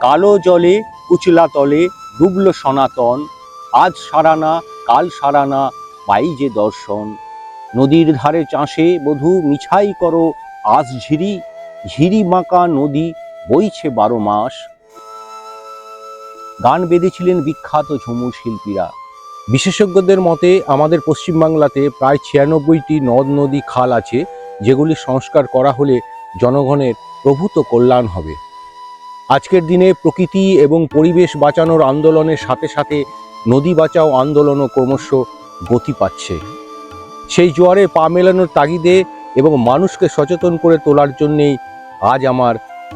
কালো জলে কুচলা তলে ডুবল সনাতন। আজ সারানা, কাল সারানা, পাই যে দর্শন। নদীর ধারে চাষে বধূ মিছাই করো, আজ ঝিরি ঝিরি বাঁকা নদী বইছে বারো মাস। গান বেঁধেছিলেন বিখ্যাত ঝুমুর শিল্পীরা। বিশেষজ্ঞদের মতে, আমাদের পশ্চিমবাংলাতে প্রায় ছিয়ানব্বইটি নদ নদী খাল আছে, যেগুলি সংস্কার করা হলে জনগণের প্রভূত কল্যাণ হবে। আজকের দিনে প্রকৃতি এবং পরিবেশ বাঁচানোর আন্দোলনের সাথে সাথে নদী বাঁচাও আন্দোলনও ক্রমশ গতি পাচ্ছে। সেই জোয়ারে পা মেলানোর তাগিদে এবং মানুষকে সচেতন করে তোলার জন্যেই আজ আমার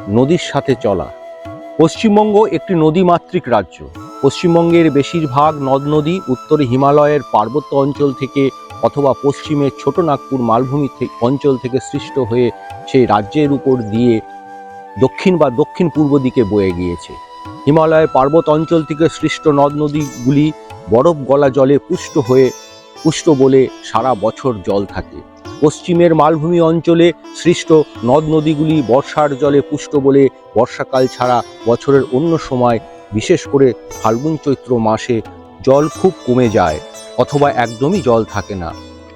নদীর সাথে চলা। পশ্চিমবঙ্গ একটি নদীমাতৃক রাজ্য। পশ্চিমবঙ্গের বেশিরভাগ নদ নদী উত্তরে হিমালয়ের পার্বত্য অঞ্চল থেকে অথবা পশ্চিমে ছোট নাগপুর মালভূমি অঞ্চল থেকে সৃষ্ট হয়ে সেই রাজ্যের উপর দিয়ে দক্ষিণ বা দক্ষিণ পূর্ব দিকে বয়ে গিয়েছে। হিমালয়ের পার্বত অঞ্চল থেকে সৃষ্ট নদ নদীগুলি বরফ গলা জলে পুষ্ট হয়ে, পুষ্ট বলে সারা বছর জল থাকে। পশ্চিমের মালভূমি অঞ্চলে সৃষ্ট নদ নদীগুলি বর্ষার জলে পুষ্ট বলে বর্ষাকাল ছাড়া বছরের অন্য সময়, বিশেষ করে ফাল্গুন চৈত্র মাসে জল খুব কমে যায় অথবা একদমই জল থাকে না।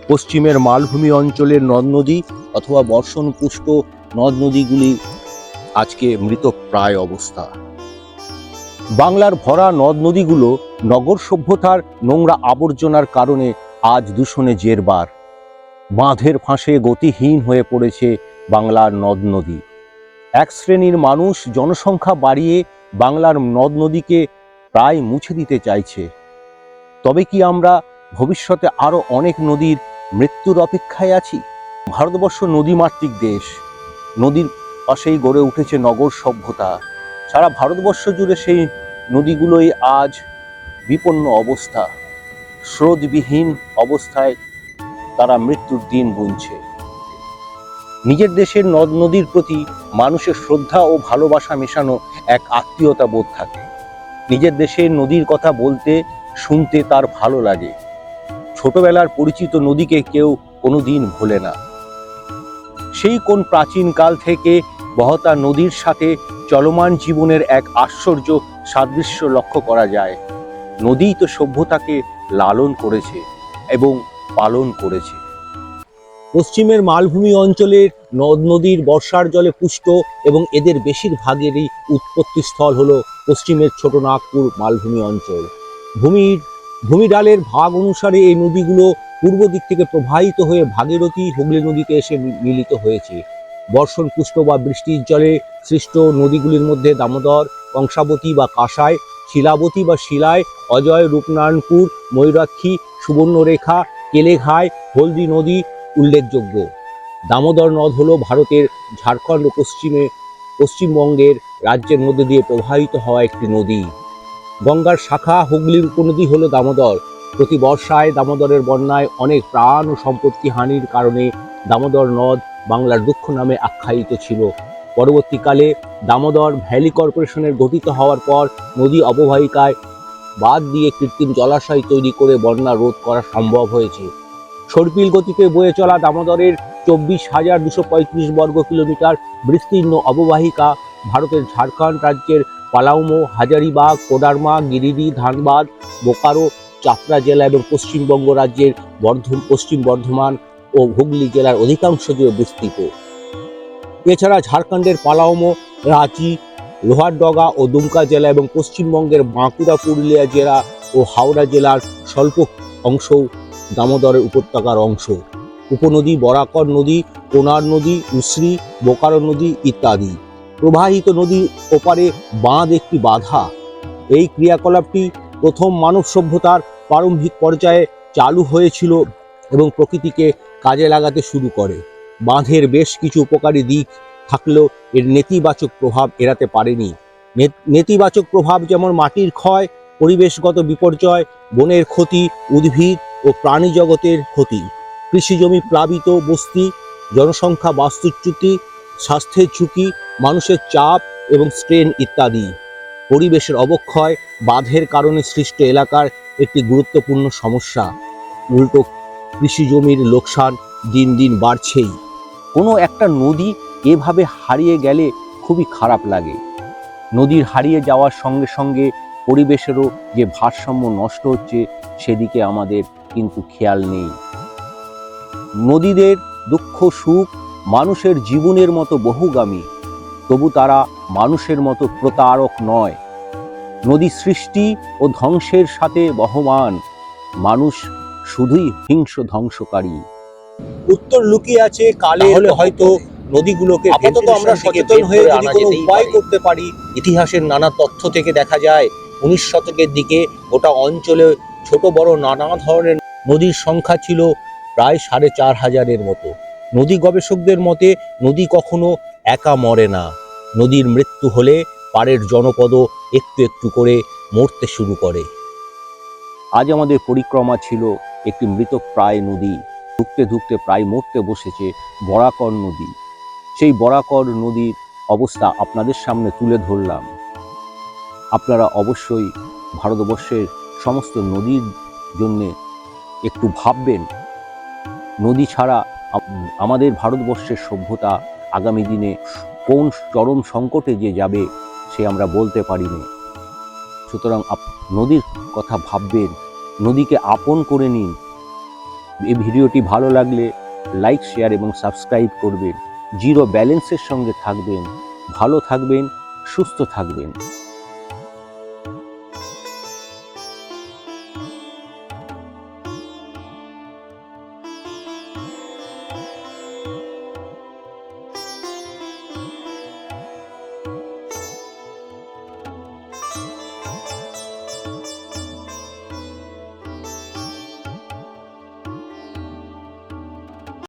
পশ্চিমের মালভূমি অঞ্চলের নদ নদী অথবা বর্ষণ পুষ্ট নদ নদীগুলি আজকে মৃত প্রায় অবস্থা। বাংলার ভরা নদ নদীগুলো নগর সভ্যতার নোংরা আবর্জনার কারণে আজ দূষণে জেরবার। বাঁধের ফাঁসে গতিহীন হয়ে পড়েছে বাংলার নদ নদী। এক শ্রেণির মানুষ জনসংখ্যা বাড়িয়ে বাংলার নদ নদীকে প্রায় মুছে দিতে চাইছে। তবে কি আমরা ভবিষ্যতে আরও অনেক নদীর মৃত্যুর অপেক্ষায় আছি? ভারতবর্ষ নদীমাতৃক দেশ। নদীর পাশেই গড়ে উঠেছে নগর সভ্যতা। সারা ভারতবর্ষ জুড়ে সেই নদীগুলোই আজ বিপন্ন অবস্থা। স্রোতবিহীন অবস্থায় তারা মৃত্যুর দিন গুনছে। নিজের দেশের নদ নদীর প্রতি মানুষের শ্রদ্ধা ও ভালোবাসা মেশানো এক আত্মীয়তা বোধ থাকে। নিজের দেশের নদীর কথা বলতে, শুনতে তার ভালো লাগে। ছোটবেলার পরিচিত নদীকে কেউ কোনোদিন ভোলে না। সেই কোন প্রাচীনকাল থেকে বহতা নদীর সাথে চলমান জীবনের এক আশ্চর্য সাদৃশ্য লক্ষ্য করা যায়। নদীই তো সভ্যতাকে লালন করেছে এবং পালন করেছে। পশ্চিমের মালভূমি অঞ্চলের নদ নদীর বর্ষার জলে পুষ্ট এবং এদের বেশিরভাগেরই উৎপত্তিস্থল হল পশ্চিমের ছোট নাগপুর মালভূমি অঞ্চল। ভূমির ভূমিডালের ভাগ অনুসারে এই নদীগুলো পূর্ব দিক থেকে প্রবাহিত হয়ে ভাগীরথী হুগলি নদীতে এসে মিলিত হয়েছে। বর্ষণ পুষ্ট বা বৃষ্টির জলে সৃষ্ট নদীগুলির মধ্যে দামোদর, কংসাবতী বা কাঁসাই, শিলাবতী বা শিলায়, অজয়, রূপনারায়ণপুর, ময়ূরাক্ষী, সুবর্ণরেখা কেলেঘায় হলদি নদী উল্লেখযোগ্য। দামোদর নদ হল ভারতের ঝাড়খণ্ড ও পশ্চিমে, পশ্চিমবঙ্গের রাজ্যের মধ্যে দিয়ে প্রবাহিত হওয়া একটি নদী। গঙ্গার শাখা হুগলির উপনদী হলো দামোদর। প্রতি বর্ষায় দামোদরের বন্যায় অনেক প্রাণ ও সম্পত্তি হানির কারণে দামোদর নদ বাংলার দুঃখ নামে আখ্যায়িত ছিল। পরবর্তীকালে দামোদর ভ্যালি কর্পোরেশনের গঠিত হওয়ার পর নদী অববাহিকায় বাদ দিয়ে কৃত্রিম জলাশয় তৈরি করে বন্যা রোধ করা সম্ভব হয়েছে। সর্পিল গতিতে বয়ে চলা দামোদরের চব্বিশ হাজার দুশো পঁয়ত্রিশ বর্গ কিলোমিটার বিস্তীর্ণ অববাহিকা ভারতের ঝাড়খণ্ড রাজ্যের পালাউমো, হাজারিবাগ কোডারমা গিরিডি, ধানবাদ, বোকারো, চাপড়া জেলা এবং পশ্চিমবঙ্গ রাজ্যের বর্ধ, পশ্চিম বর্ধমান ও হুগলি জেলার অধিকাংশ জুড়ে বিস্তৃত। এছাড়া ঝাড়খণ্ডের পালাউমো রাঁচি, লোহারডগা ও দুমকা জেলা এবং পশ্চিমবঙ্গের বাঁকুড়া, পুরুলিয়া জেলা ও হাওড়া জেলার স্বল্প অংশ দামোদরের উপত্যকার অংশ। উপনদী, বরাকর নদী, কোনার নদী, উশ্রী, বোকারো নদী ইত্যাদি। প্রবাহিত নদীর ওপারে বাঁধ একটি বাধা। এই ক্রিয়াকলাপটি প্রথম মানব সভ্যতার প্রারম্ভিক পর্যায়ে চালু হয়েছিল এবং প্রকৃতিকে কাজে লাগাতে শুরু করে। বাঁধের বেশ কিছু উপকারী দিক থাকলেও এর নেতিবাচক প্রভাব এড়াতে পারেনি। নেতিবাচক প্রভাব যেমন মাটির ক্ষয়, পরিবেশগত বিপর্যয়, বনের ক্ষতি, উদ্ভিদ ও প্রাণী জগতের ক্ষতি। কৃষিজমি প্লাবিত বস্তি, জনসংখ্যা বাস্তুচ্যুতি, স্বাস্থ্যের ঝুঁকি, মানুষের চাপ এবং স্ট্রেন ইত্যাদি। পরিবেশের অবক্ষয় বাঁধের কারণে সৃষ্ট এলাকার একটি গুরুত্বপূর্ণ সমস্যা। উল্টো কৃষিজমির লোকসান দিন দিন বাড়ছেই। কোনো একটা নদী এভাবে হারিয়ে গেলে খুবই খারাপ লাগে। নদীর হারিয়ে যাওয়ার সঙ্গে সঙ্গে পরিবেশেরও যে ভারসাম্য নষ্ট হচ্ছে, সেদিকে আমাদের কিন্তু খেয়াল নেই। নদীদের দুঃখ, সুখ মানুষের জীবনের মতো বহুগামী, তবু তারা মানুষের মতো প্রতারক নয়। নদী সৃষ্টি ও ধ্বংসের সাথে বহমান মানুষ শুধুই হিংস ধ্বংসকারী। উত্তর লুকিয়ে আছে কালে তাহলে হয়তো নদীগুলোকে আপাতত আমরা সচেতন হয়ে যদি কোনো উপায় করতে পারি ইতিহাসের নানা তথ্য থেকে দেখা যায় উনিশ শতকের দিকে গোটা অঞ্চলে ছোট বড় নানা ধরনের নদীর সংখ্যা ছিল প্রায় সাড়ে চার হাজারের মতো। নদী গবেষকদের মতে নদী কখনো একা মরে না। নদীর মৃত্যু হলে পাড়ের জনপদও একটু একটু করে মরতে শুরু করে। আজ আমাদের পরিক্রমা ছিল একটি মৃতপ্রায় নদী। ধুকতে ধুকতে প্রায় মরতে বসেছে বরাকর নদী। সেই বরাকর নদীর অবস্থা আপনাদের সামনে তুলে ধরলাম। আপনারা অবশ্যই ভারতবর্ষের সমস্ত নদীর জন্যে একটু ভাববেন। নদী ছাড়া আমাদের ভারতবর্ষের সভ্যতা আগামী দিনে কোন চরম সংকটে যে যাবে সে আমরা বলতে পারিনি সুতরাং আপ- নদীর কথা ভাববেন নদীকে আপন করে নিন। এই ভিডিওটি ভালো লাগলে লাইক, শেয়ার এবং সাবস্ক্রাইব করবেন। জিরো ব্যালেন্সের সঙ্গে থাকবেন। ভালো থাকবেন, সুস্থ থাকবেন।